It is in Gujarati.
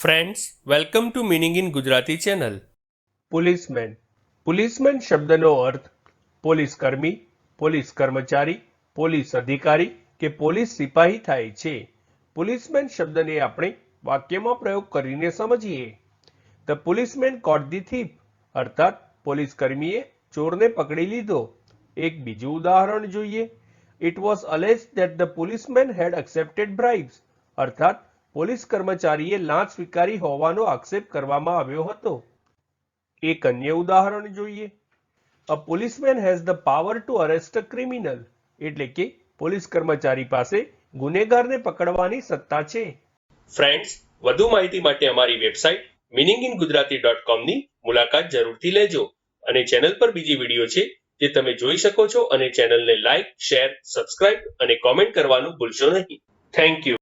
Friends welcome to meaning in Gujarati channel policeman policeman શબ્દનો અર્થ પોલીસ કર્મી, પોલીસ કર્મચારી, પોલીસ અધિકારી કે પોલીસ સિપાહી થાય છે. પોલીસમેન શબ્દને આપણે વાક્યમાં પ્રયોગ કરીને સમજીએ. The policeman caught the thief અર્થાત પોલીસ કર્મીએ ચોરને પકડી લીધો. એક બીજું ઉદાહરણ જોઈએ. It was alleged that the policeman had accepted bribes અર્થાત પોલીસ કર્મચારીએ લાંચ સ્વીકારી હોવાનો આક્ષેપ કરવામાં આવ્યો હતો. એક અન્ય ઉદાહરણ જોઈએ. A policeman has the power to arrest a criminal એટલે કે પોલીસ કર્મચારી પાસે ગુનેગારને પકડવાની સત્તા છે. ફ્રેન્ડ્સ, વધુ માહિતી માટે અમારી website meaning in Gujarati dot કોમની મુલાકાત જરૂરથી લેજો અને ચેનલ પર બીજી વીડિયો છે જે તમે જોઈ શકો છો અને ચેનલને લાઇક, શેર, સબસ્ક્રાઇબ અને કોમેન્ટ કરવાનું ભૂલશો નહીં. Thank you.